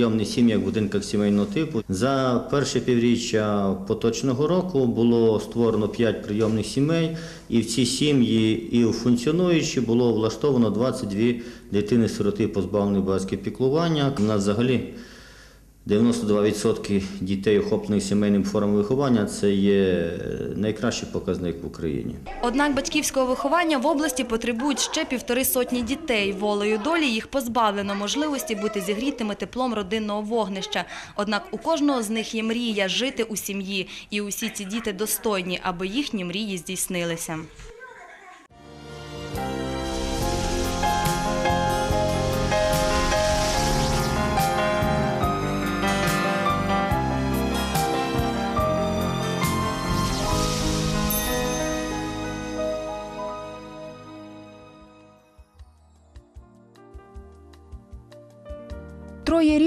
прийомних сім'ях в будинках сімейного типу. За перше півріччя поточного року було створено 5 прийомних сімей, і в ці сім'ї і в функціонуючі було влаштовано 22 дитини-сироти позбавлених батьків піклування. У нас взагалі 92% дітей, охоплених сімейним формами виховання, це є найкращий показник в Україні. Однак батьківського виховання в області потребують ще півтори сотні дітей. Волею долі їх позбавлено можливості бути зігрітими теплом родинного вогнища. Однак у кожного з них є мрія жити у сім'ї, і усі ці діти достойні, аби їхні мрії здійснилися.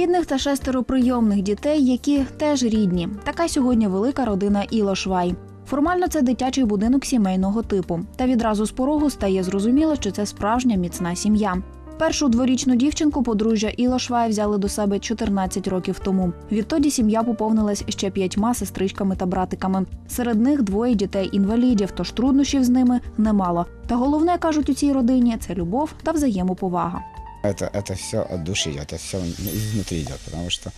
Рідних та шестеро прийомних дітей, які теж рідні. Така сьогодні велика родина Ілошвай. Формально це дитячий будинок сімейного типу. Та відразу з порогу стає зрозуміло, що це справжня міцна сім'я. Першу дворічну дівчинку подружжя Ілошвай взяли до себе 14 років тому. Відтоді сім'я поповнилась ще п'ятьма сестричками та братиками. Серед них двоє дітей-інвалідів, тож труднощів з ними немало. Та головне кажуть у цій родині це любов та взаємоповага. Это, это все от души идет, это все изнутри идет, потому что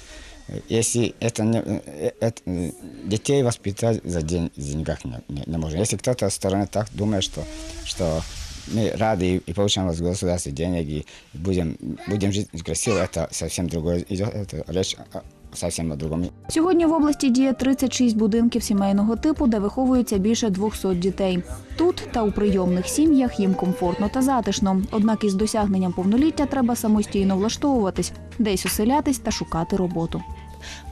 э, если это не, э, это, э, детей воспитать за день в деньгах не, не, не можно. Если кто-то со стороны так думает, что, что мы рады и, и получаем от государства денег и будем, будем жить красиво, это совсем другое идет, это речь о- на другому. другом. Сьогодні в області діє 36 будинків сімейного типу, де виховується більше 200 дітей. Тут та у прийомних сім'ях їм комфортно та затишно. Однак із досягненням повноліття треба самостійно влаштовуватись, десь оселятись та шукати роботу.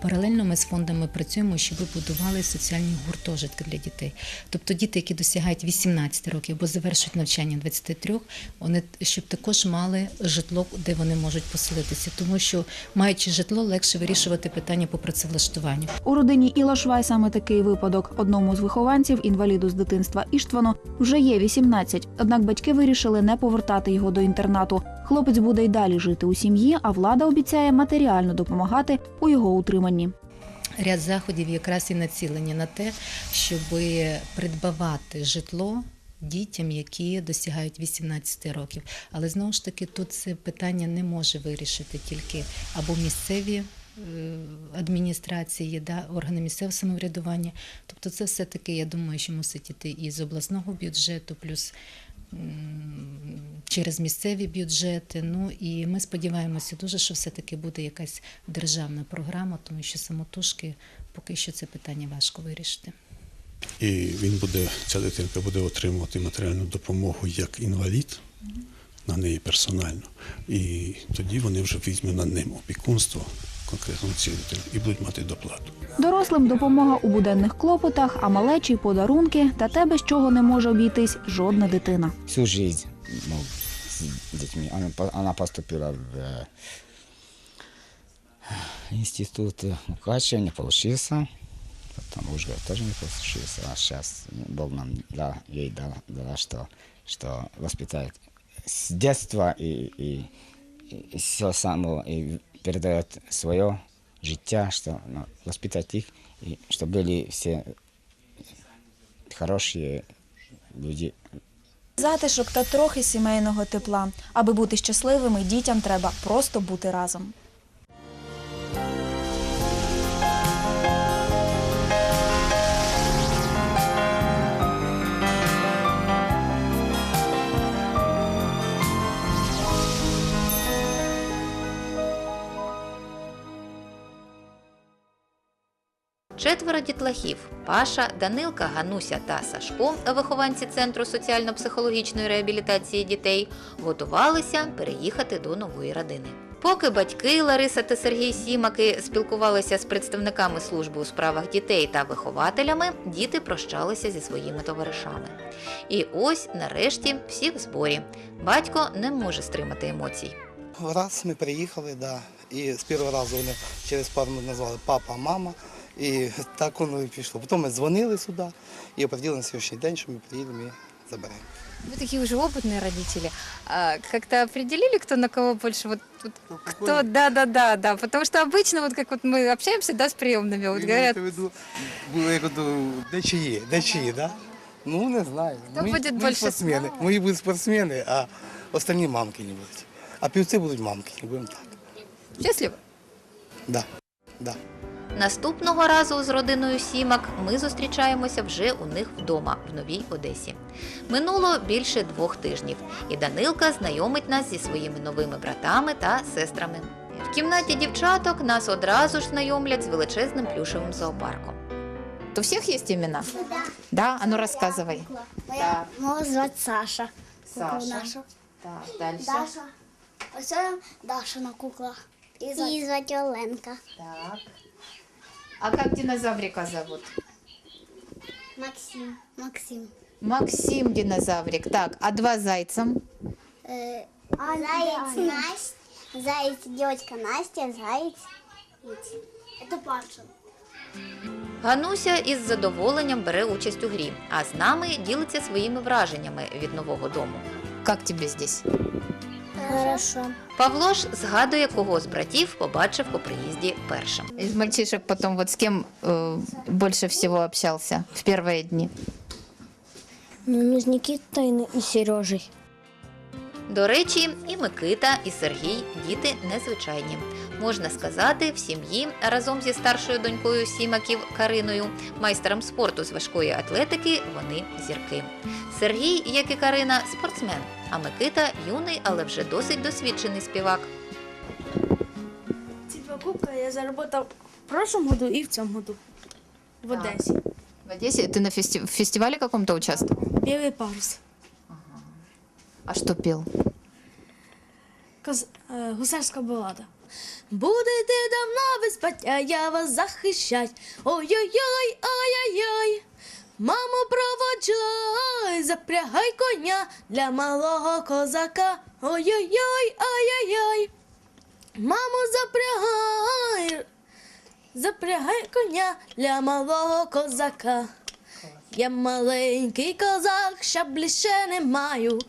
Паралельно ми з фондами працюємо, щоб будували соціальні гуртожитки для дітей. Тобто діти, які досягають 18 років або завершують навчання 23, вони щоб також мали житло, де вони можуть поселитися, тому що маючи житло, легше вирішувати питання по працевлаштуванню. У родині Ілашвай саме такий випадок. Одному з вихованців, інваліду з дитинства Іштвану, вже є 18. Однак батьки вирішили не повертати його до інтернату. Хлопець буде й далі жити у сім'ї, а влада обіцяє матеріально допомагати у його утриманні. Ряд заходів якраз і націлені на те, щоб придбавати житло. Дітям, які досягають 18 років, але знову ж таки тут це питання не може вирішити тільки або місцеві е, адміністрації, да, органи місцевого самоврядування. Тобто, це все таки, я думаю, що мусить іти із обласного бюджету, плюс через місцеві бюджети. Ну і ми сподіваємося дуже, що все-таки буде якась державна програма, тому що самотужки поки що це питання важко вирішити. І він буде, ця дитинка буде отримувати матеріальну допомогу як інвалід на неї персонально. І тоді вони вже візьмуть на ним опікунство конкретно на і будуть мати доплату. Дорослим допомога у буденних клопотах, а малечі подарунки та те, без чого не може обійтись жодна дитина. Всю жизнь ну, с детьми. Она, поступила в э, институт Мукачева, не получился. Потом уже тоже не получился. А сейчас Бог нам да, ей дал, дала, что, что воспитает с детства и, и, и все самого, и передает свое життя, что ну, воспитать их, и чтобы были все хорошие люди Затишок та трохи сімейного тепла. Аби бути щасливими, дітям треба просто бути разом. Четверо дітлахів Паша, Данилка, Гануся та Сашко, вихованці Центру соціально-психологічної реабілітації дітей, готувалися переїхати до нової родини. Поки батьки Лариса та Сергій Сімаки спілкувалися з представниками служби у справах дітей та вихователями, діти прощалися зі своїми товаришами. І ось, нарешті, всі в зборі. Батько не може стримати емоцій. Раз ми приїхали, да, і з першого разу вони через пару назвали папа, мама. І так воно і пішло. Потім ми дзвонили сюди і определили на сьогоднішній день, що ми приїдемо і заберемо. Вы такие уже опытные родители. А как-то определили, кто на кого больше? Вот, вот кто? Да, да, да, да. Потому что обычно, вот как вот мы общаемся, да, с приемными, вот Ви говорят, маєте в виду, було як ото, де чиї, де чиї, да? Ну, не знаю. Хто Мої- буде мої більше спортсмени. слава? Мої будуть спортсмени, а останні мамки не будуть. А півці будуть мамки, будемо так. счастливы. Да. Да. Наступного разу з родиною Сімак ми зустрічаємося вже у них вдома в Новій Одесі. Минуло більше двох тижнів, і Данилка знайомить нас зі своїми новими братами та сестрами. В кімнаті дівчаток нас одразу ж знайомлять з величезним плюшевим зоопарком. У всех есть имена? Да. Да? А ну рассказывай. Моя мого звати Саша. Саша. нашу. Так, дальше. Даша. Ось це Дашина кукла. І звати Оленка. Так. А как динозаврика зовут? Максим. Максим. Максим динозаврик. Так, а два зайца? Е, Заєць Настя. Заєць дівчинка Настя, заєць. Це Паша. Гануся із задоволенням бере участь у грі, а з нами ділиться своїми враженнями від нового дому. Как тебе здесь? Хорошо. Павло ж згадує, кого з братів побачив по приїзді першим. Из мальчишек потом вот с кем э, больше всего общался в первые дни? Ну, з Нікітою і Сережею. До речі, і Микита, і Сергій діти незвичайні. Можна сказати, в сім'ї разом зі старшою донькою Сімаків Кариною, майстером спорту з важкої атлетики, вони зірки. Сергій, як і Карина, спортсмен, а Микита юний, але вже досить досвідчений співак. Ці два кубка я заработав в прошлом году і в цьому году в Одесі. В Одессе ты на фести- в фестивале каком-то участвовал? Білий парус. А что пел? Коз... е, гусарська балада. Будете давно без батя, я вас захищать. Ой-ой-ой, ой-ой-ой. Мамо, проводжай, запрягай коня для малого козака. Ой-ой-ой, ой-ой-ой. Мамо, запрягай, запрягай коня для малого козака. Я маленький козак, шаблі ще не маю,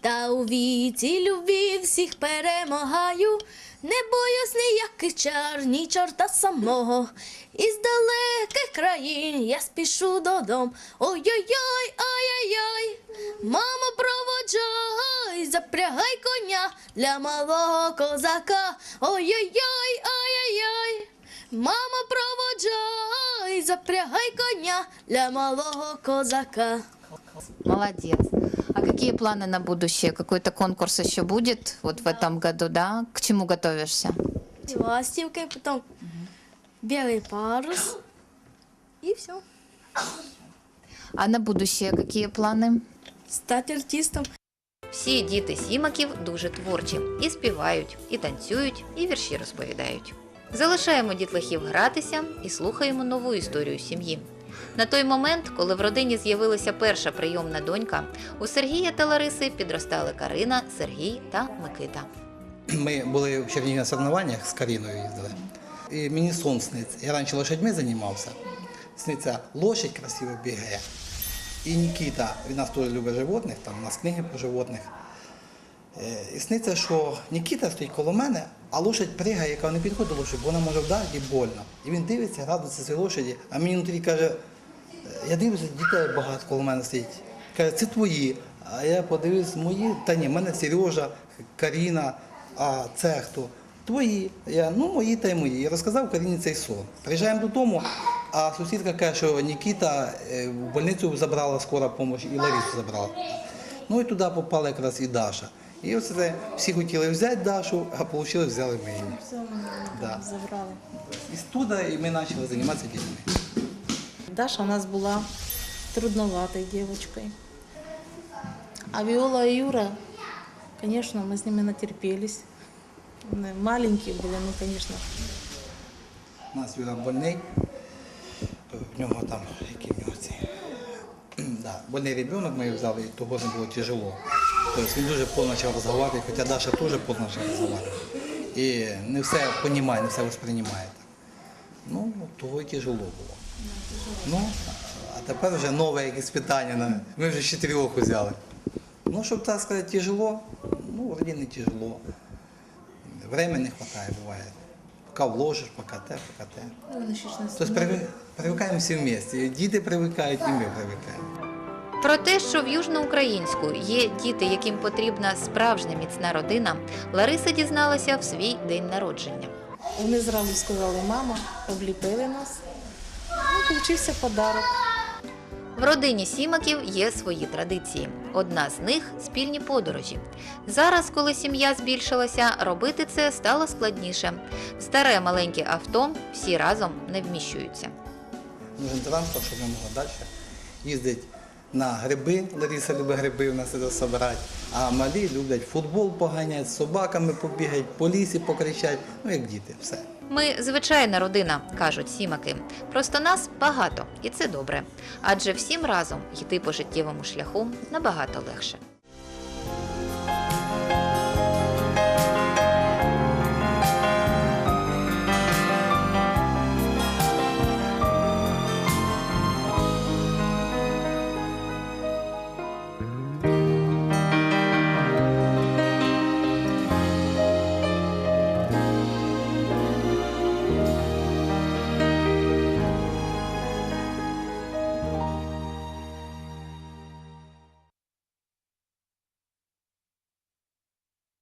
та у віці любві всіх перемагаю. Не боюсь ніяких чар, ні чорта самого. Із далеких країн я спішу додому. Ой-ой-ой, ой-ой-ой, мамо, проводжай, запрягай коня для малого козака. Ой-ой-ой, ой-ой-ой. Мама, проводжай, запрягай коня для малого козака. Молодец. А какие планы на будущее? Какой-то конкурс еще будет вот в этом году, да? К чему готовишься? Ластівки, потім білий парус. І все. А на будущее какие планы? Стати артистом. Всі діти сімаків дуже творчі і співають, і танцюють, і вірші розповідають. Залишаємо дітлахів гратися і слухаємо нову історію сім'ї. На той момент, коли в родині з'явилася перша прийомна донька, у Сергія та Лариси підростали Карина, Сергій та Микита. Ми були в Чернігові на соревнованиях з Каріною їздили. І мені сон сниться. Я раніше лошадьми займався. Сниться лошадь красиво бігає. І Нікіта, він нас теж любить животних, там у нас книги про животних. Е, І сниться, що Нікіта стоїть коло мене, а лошадь пригає, яка не підходить до лошаді, бо вона може вдарити больно. І він дивиться, радується цій лошаді, а мені внутрі каже, «Е, я дивлюся, дітей багато коло мене стоїть. Каже, це твої. А я подивився, мої, та ні, в мене Сережа, Каріна, а це хто? Твої. Я, ну, мої та й мої. Я розказав Каріні цей сон. Приїжджаємо додому, а сусідка каже, що Нікіта е, в больницю забрала скора допомога і Ларису забрала. Ну і туди попала якраз і Даша. І оце це всі хотіли взяти Дашу, а вийшло, взяли ми її. Да. Забрали. І туди і ми почали займатися дітьми. Даша у нас была трудноватой девочкой. А Виола и Юра, конечно, мы с ними натерпелись. Они Маленькие были, ну, конечно. У нас Юра больний, то в нього там, які в нього ці. Да, больний ребенок ми його взяли, і того не було тяжело. Тобто він дуже повно почав розмовляти, хоча Даша теж повно почала розмовляти. І не все розуміє, не все восприймає. Ну, того й тяжело було. Ну, а тепер вже нове якесь питання. Ми вже чотирьох взяли. Ну, щоб так сказати, тяжело, ну, вроді не тяжело. Время не вистачає, буває. Поки вложиш, поки те, поки те. Не Тобто привик- привикаємо всі вместе. І Діти привикають, і ми привикаємо. Про те, що в Южноукраїнську є діти, яким потрібна справжня міцна родина, Лариса дізналася в свій день народження. Вони зразу сказали, мама, обліпили нас. Ну, получився подарок. В родині Сімаків є свої традиції. Одна з них спільні подорожі. Зараз, коли сім'я збільшилася, робити це стало складніше. В Старе маленьке авто всі разом не вміщуються. Нужен транспорт, щоб ми могли далі їздити на гриби. Лариса любить гриби у нас це. А малі люблять футбол поганяти, з собаками побігати, по лісі покричать. Ну, як діти, все. Ми звичайна родина, кажуть сімаки. Просто нас багато, і це добре. Адже всім разом йти по життєвому шляху набагато легше.